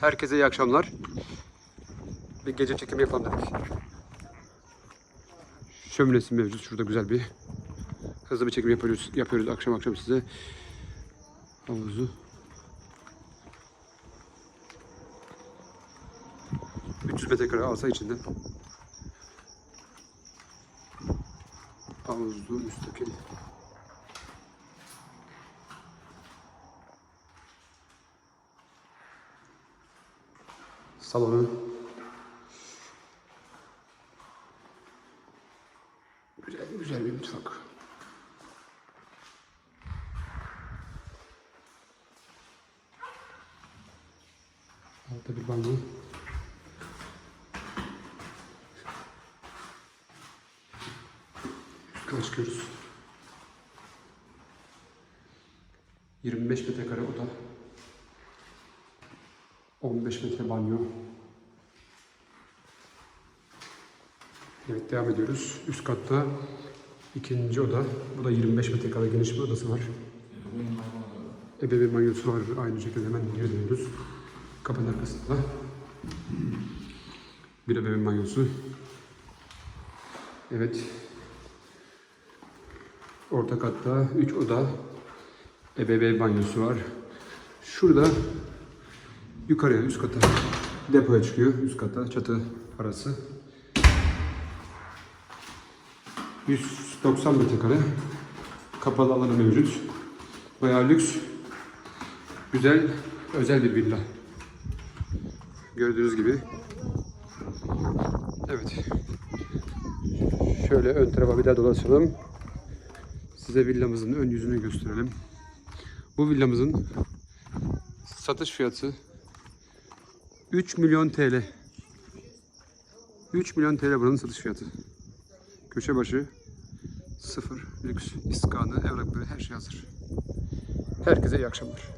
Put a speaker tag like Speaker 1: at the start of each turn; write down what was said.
Speaker 1: Herkese iyi akşamlar. Bir gece çekimi yapalım dedik. Şöminesi mevcut. Şurada güzel bir hızlı bir çekim yapıyoruz. Yapıyoruz akşam akşam size. Havuzu. ...300 metrekare alsa içinde. Havuzlu, müstakil. Salonu. Güzel, güzel bir mutfak. Altta bir banyo. Yukarı çıkıyoruz. 25 metrekare oda. 15 metre banyo. Evet devam ediyoruz. Üst katta ikinci oda. Bu da 25 metrekare geniş bir odası var. Ebeveyn banyosu var. Aynı şekilde hemen geri dönüyoruz. Kapının arkasında. Bir ebeveyn banyosu. Evet. Orta katta 3 oda. Ebeveyn banyosu var. Şurada yukarıya üst kata depoya çıkıyor. Üst kata çatı arası. 190 metrekare kapalı alanı mevcut. Bayağı lüks, güzel, özel bir villa. Gördüğünüz gibi. Evet. Şöyle ön tarafa bir daha dolaşalım. Size villamızın ön yüzünü gösterelim. Bu villamızın satış fiyatı 3 milyon TL. 3 milyon TL buranın satış fiyatı. Köşe başı sıfır, lüks, iskanı, evrakları her şey hazır. Herkese iyi akşamlar.